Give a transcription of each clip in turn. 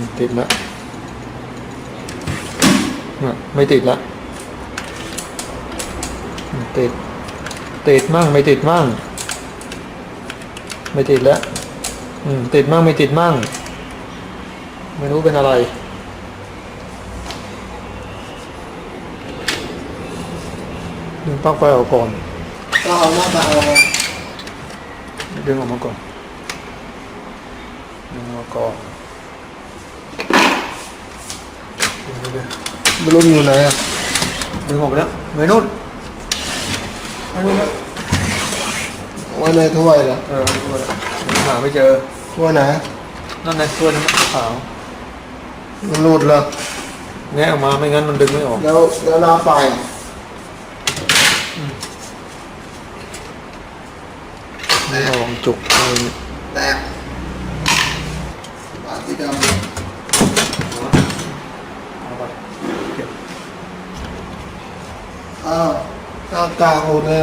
มติดละน่ะไม่ติดละอืมติด ติดมั่งไม่ติดมั่ง ไม่ติดแล้วอืมติดมั่งไม่ติดมั่ง ไม่รู้เป็นอะไรดึงปลั๊กไฟออกก่อนก็เอาหน้าตาเอาดึงออกมาก่อนดึงออกมาก่อน ดึงไปเลยไม่รู้อยู่ไหนอะดึงออกไปแล้วเมนุ่นไม่นุ่นแล้วไว้ในถ้วยเหรอเออตัวแล้วหาไม่เจอถ้วยไหนนั่นไงตัวนั้นขาวมันหลุดเหรอแงะออกมาไม่งั้นมันดึงไม่ออกแล้วแล้วหน้าไฟไม่ออกจุกอะไรเนี่ยแตกปาที่ดำ เอาไปเก็บ อ้าวหน้ากากหลุดเลย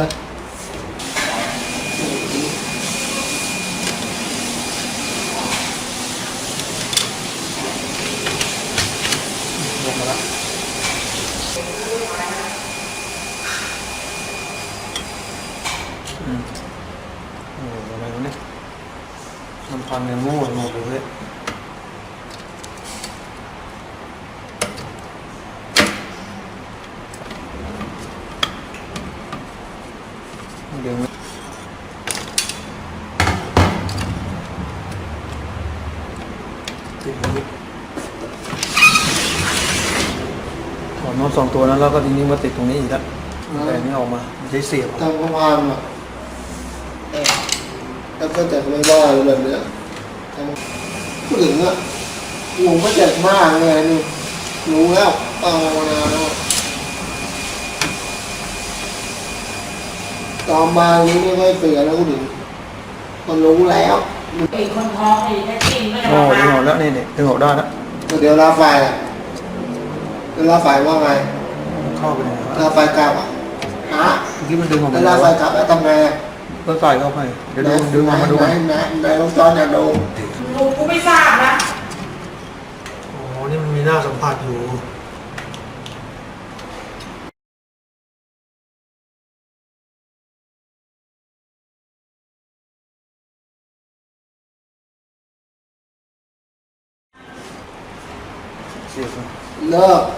ลงมาแล้วอืมโอ้โหอะไรวะเนี่ยมันพันเนี่ยโง่หมดเลย เดี๋ยวมันติดตรงนี้ถอดน็อ ตสองตัวนั้นแล้วก็ทีนี้มาติดตรงนี้อีกแล้วแต่อันนี้ออกมาไม่ใช้เสียบทำประมาณอะเอ๊ะแล้วก็จะไม่ว่าเลยแบบเนี้ยทำพูดถึงอะวงก็เจ็บมากเลยนี่รู้แล้วเอามานานแล้วตอนมาอย่างนี้ไม่ค่อยเตือนแล้วพูดถึงมันรู้แล้วไอ้คนท้องไอ้แท็กซี่ไม่ได้โอ้มาดึงออกแล้วนี่นี่ดึงออกได้แล้วเดี๋ยวลาไฟอะเดี๋ยวลาไฟว่าไง เข้าไปเลยลาไฟกลับอะฮะเมื่อกี้มันดึงออกแล้มาวลาแล้วไฟกลับแล้วทำไงอะก็ใส่เข้าไปเดี๋ยวดูดึงออกมาดูไหนไหนไหนลองจอนอยากดูลูกกูไม่ทราบนะอ๋อนี่มันมีหน้าสัมผัสอยู่เสียบเลยเลิกปลั๊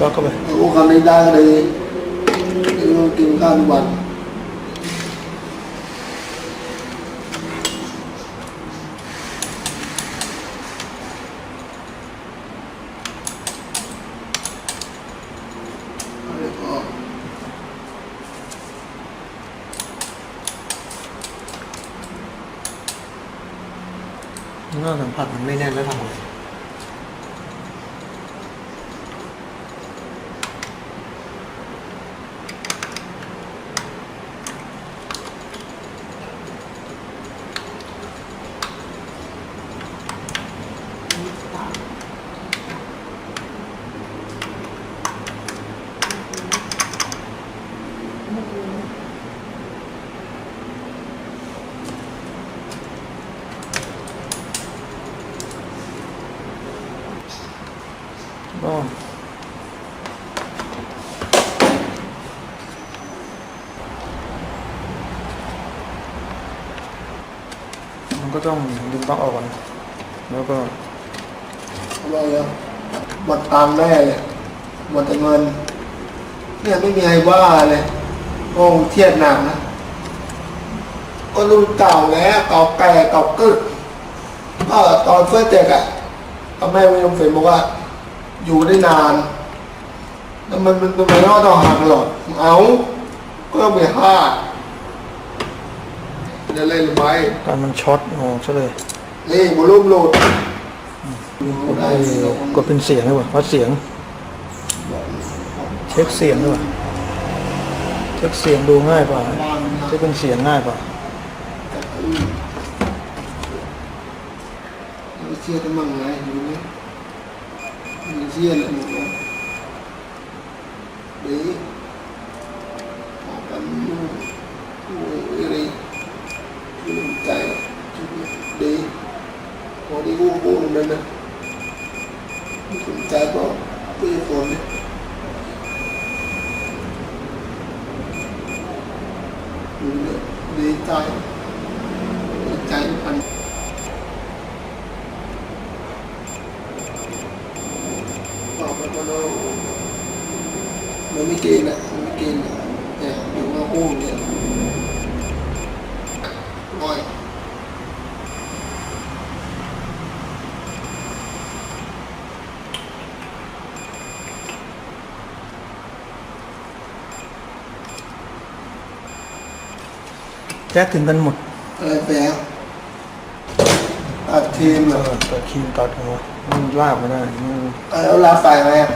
กเข้าไปรู้คำนี้ได้เลยเรากินข้าวทุกวันหน้าสัมผัสมันไม่แน่นแล้วทำไง ก็มัน ก็ต้องดึงปลั๊กออกก่อน แล้วก็อะไรอะหมดตังค์แน่เลยหมดแต่เงิน เนี่ยไม่มีใครว่าเลยโอ้เทียดหนักนะก็รุ่นเก่าแล้วเก่าแก่เก่ากึกก็ตอนเฟิร์สเจ็กอะก็แม่วิลเฟนบอกว่า อยู่ได้นานแล้วมันมันมันไม่รอดต่องหักหรอกเอาก็ต้องไปห้า จะเล่นไหมการมันช็อตออกซะเลยนี่บอลลูมโหลดเออกดเป็นเสียงหรือเปล่าวัดเสียง เช็คเสียงหรือเปล่าเช็คเสียงดูง่ายกว่าเช็คเป็นเสียงง่ายกว่าเชื่อกันมั่งไงอยู่นี่มีเชื่อเลยหมดแล้วดีออกกันนู่นโอ้ยอะไรชื่นใจดี โอ้นี่กูกูตรงนั้นนะไม่สนใจก็ไม่ได้สนเลยดูเนี่ยดีใจดีใจพัน ออกไปก็โดนมันไม่เก่งนะมันไม่ เก่งนะเนี่ยอยู่มาคู่เนี่ยง่อยแจ็คถึงกันหมดอะไรแปลอัดทีมเออะอเปิดครีมตัดหัวมันลากไม่ได้มันแล้วลาไฟไหมอะ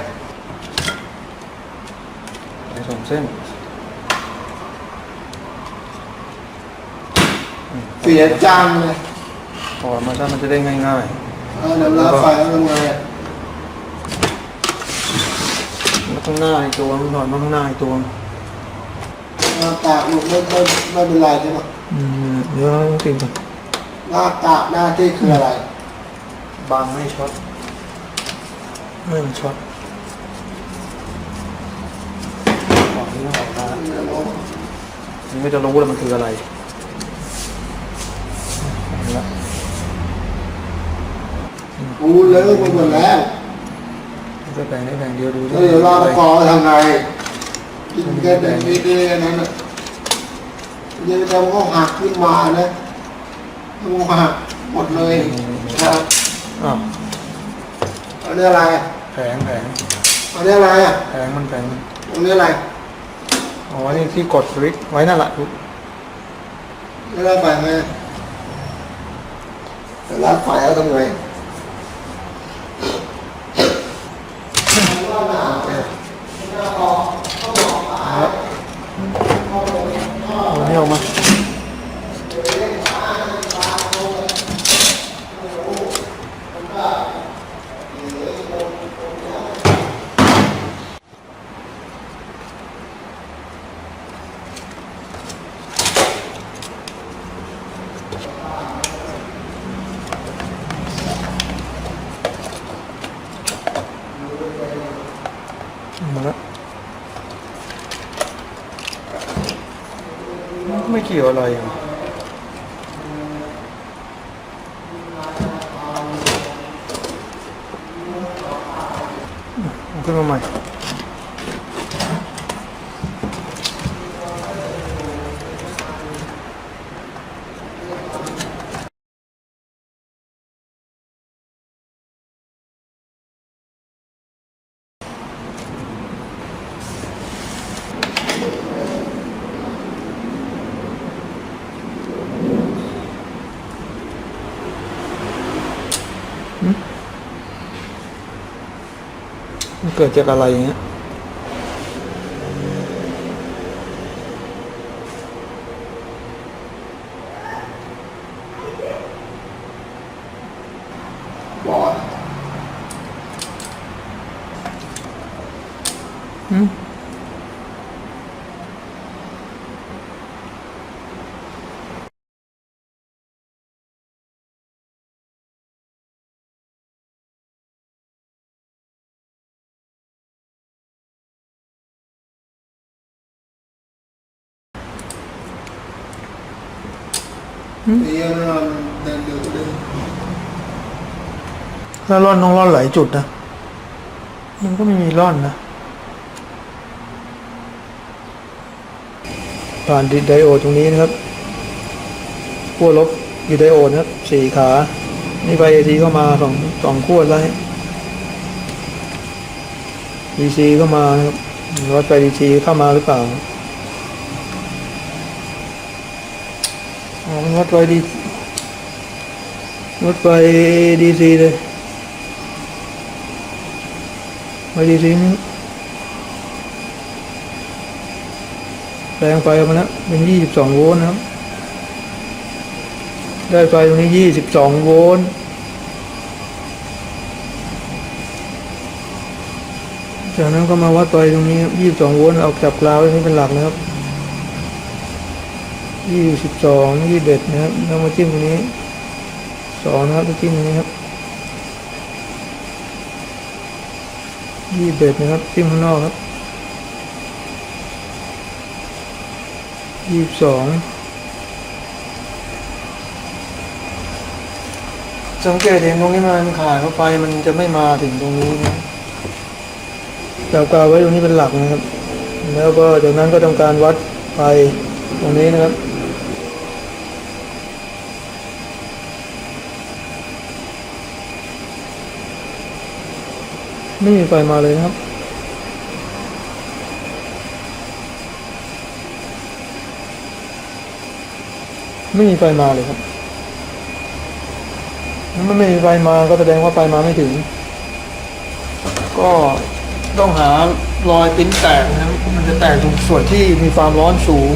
ไปสองเส้นเสียจังเลยถอดมาถ้ามันจะได้ง่ายเออแล้วลาไฟแล้วยังไงอะๆแล้วข้างหน้าอีกตัวมันถอดมาข้างหน้าอีกตัวลากากลูกไม่ไม่ไม่เป็นไรใช่ไหมอืมเดี๋ยวต้องติดก่อน ลากากหน้าที่คืออะไรบังไม่ช็อตไม่มันช็อตออกนี่ออกมานี่ก็จะรู้แล้วมันคืออะไรเห็นแล้วรู้เลยไปหมดแล้วจะแบ่งได้แบ่งเดียวดูแล้วเดี๋ยวลากคอทำไงกินแค่แต่นี้ได้นั้นอะยังจะเขาหักขึ้นมานะ มันหักหมดเลยครับอ้าวอันนี้อะไรอะแผงแผงอันนี้อะไรอะแผงมันแผงอันนี้อะไรอ๋อนี่ที่กดสวิตช์ไว้นั่นแหละแล้วลากไฟไหมแล้วลากไฟแล้วทำไงเอานี่ออกมามา เกี่ยวอะไรขึ้นมาใหม่ มันเกิดจากอะไรเงี้ย นี่มันเดินดูเลยถ้าร่อนต้องร่อนหลายจุดนะ มันก็ไม่มีร่อนนะผ่านไดโอดตรงนี้นะครับขั้วลบอยู่ไดโอดนะครับสี่ขา นี่ไฟเอทีเข้ามาสองสองขั้วไล่ดีซีเข้ามานะครับวัดไฟดีซีเข้ามาหรือเปล่า อ๋อมันวัดไฟดีวัดไฟดีซีเลยไฟดีซีนี่แปลงไฟออกมาแล้วเป็นยี่สิบสองโวลต์นะครับ ได้ไฟตรงนี้ยี่สิบสองโวลต์จากนั้นก็มาวัดไฟตรงนี้ยี่สิบสองโวลต์เอาจับกราวไว้นี่เป็นหลักนะครับ ยี่สิบสองยี่สิบเอ็ดนะครับแล้วมาจิ้มตรงนี้สองนะครับจิ้มตรงนี้ครับยี่สิบเอ็ดนะครับจิ้มข้างนอกครับยี่สิบสองสังเกตเห็นตรงนี้มันขาดเข้าไปมันจะไม่มาถึงตรงนี้นะจับกาวไว้ตรงนี้เป็นหลักนะครับ แล้วก็จากนั้นก็ทำการวัดไฟตรงนี้นะครับ ไม่มีไฟมาเลยนะครับ ไม่มีไฟมาเลยครับถ้ามันไม่มีไฟมาก็แสดงว่าไฟมาไม่ถึง ก็ต้องหารอยปิ้นแตกนะมันจะแตกตรงส่วนที่มีความร้อนสูง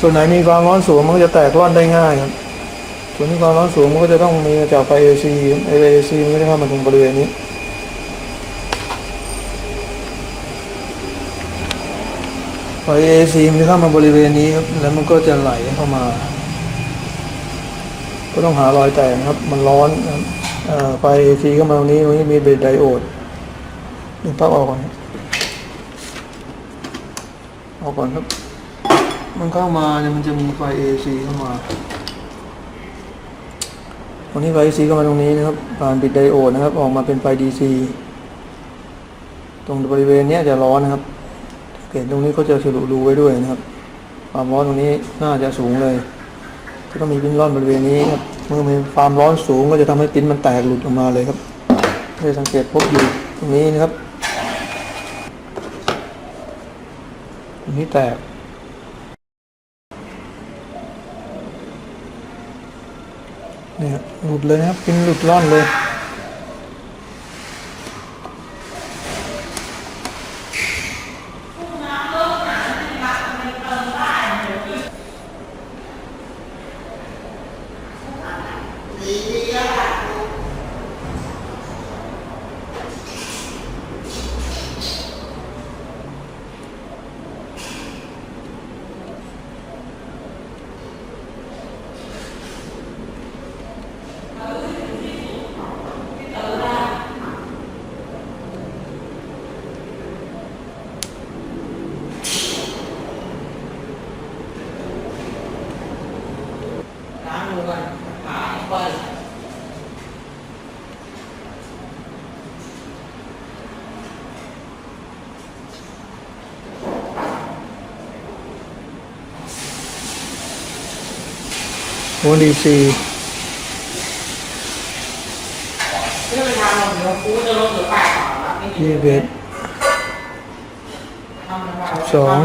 ส่วนไหนมีความร้อนสูงมันก็จะแตกร่อนได้ง่ายครับส่วนที่ความร้อนสูงมันก็จะต้องมีจากไฟ AC ไอ AC มันก็จะเข้ามาตรงบริเวณนี้ ไฟ AC มันเข้ามาบริเวณนี้ครับ แล้วมันก็จะไหลเข้ามา ก็ต้องหารอยแตกนะครับ มันร้อนนะครับเอ่อไฟ AC เข้ามาตรงนี้ตรงนี้มีเบรดไดโอดดึงปลั๊กออกก่อนออกก่อนครับ มันเข้ามาเนี่ยมันจะมีไฟ AC เข้ามาตรงนี้ไฟ AC เข้ามาตรงนี้นะครับ ผ่านบิดไดโอดนะครับ ออกมาเป็นไฟ DC ตรงบริเวณนี้จะร้อนนะครับ เห็นตรงนี้ก็จะฉลุรูไว้ด้วยนะครับความร้อนตรงนี้น่าจะสูงเลยก็ต้องมีปิ้นร้อนบริเวณนี้ครับเมื่อมีความร้อนสูงก็จะทำให้ปิ้นมันแตกหลุดออกมาเลยครับได้สังเกตพบอยู่ตรงนี้นะครับตรงนี้แตกเนี่ยหลุดเลยครับปิ้นหลุดร่อนเลย ล้างมือก่อนหาเปิด โวลต์ดีซี เรื่องไปทำเดี๋ยวกูจะลดเหลือแปดบาทละไม่มี ยี่สิบเอ็ด ทำอะไร สอง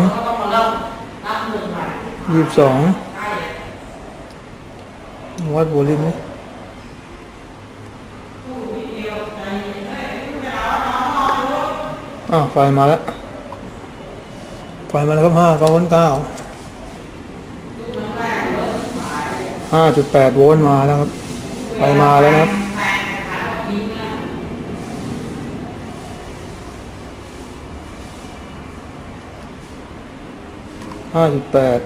วัดโวลิมนี่อ้าวไฟมาแล้ว ไฟมาแล้วครับห้าเก้าโวลต์เก้าห้าจุดแปดโวลต์มาแล้วครับ ไฟมาแล้วครับห้าจุดแปด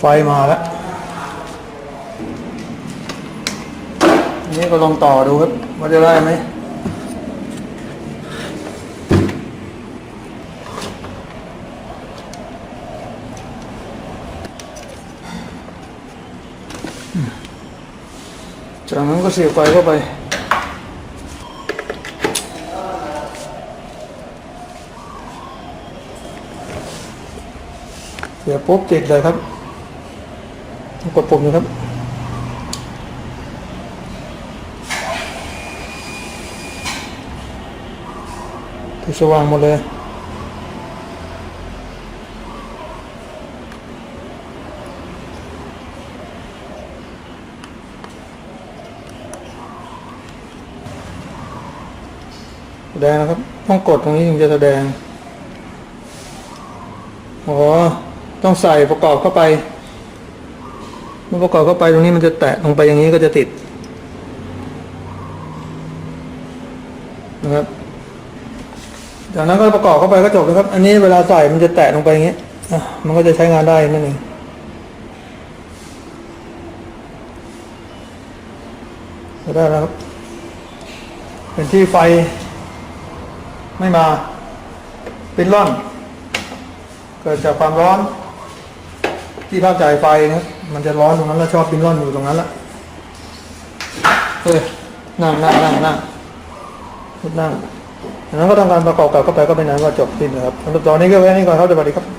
ไฟมาแล้วนี่ก็ลองต่อดูครับว่าจะได้ไหมจากนั้นก็เสียบไฟเข้าไปเสียบปุ๊บติดเลยครับ กดปุ่มนะครับติดสว่างหมดเลยแสดงนะครับต้องกดตรงนี้ถึงจะแสดง อ๋อ ต้องใส่ประกอบเข้าไป เมื่อประกอบเข้าไปตรงนี้มันจะแตะลงไปอย่างนี้ก็จะติดนะครับจากนั้นก็ประกอบเข้าไปก็จบเลยครับ อันนี้เวลาใส่มันจะแตะลงไปอย่างเงี้มันก็จะใช้งานได้นั่นเองก็ได้แล้วครับ เป็นที่ไฟ ไม่มาเป็นร่อน เกิดจากความร้อน ที่ภาพจ่ายไฟนะครับ มันจะร้อนตรงนั้นแล้วชอบเป็นร่อนอยู่ตรงนั้นละเฮ้ยนั่งนั่งนั่งนั่งนั่งจากนั้นก็ทำการประกอบกลับเข้าไปก็เป็นนั้นก็จบสิ้นนะครับสำหรับตอนนี้ก็แค่นี้ก่อนครับสวัสดีครับ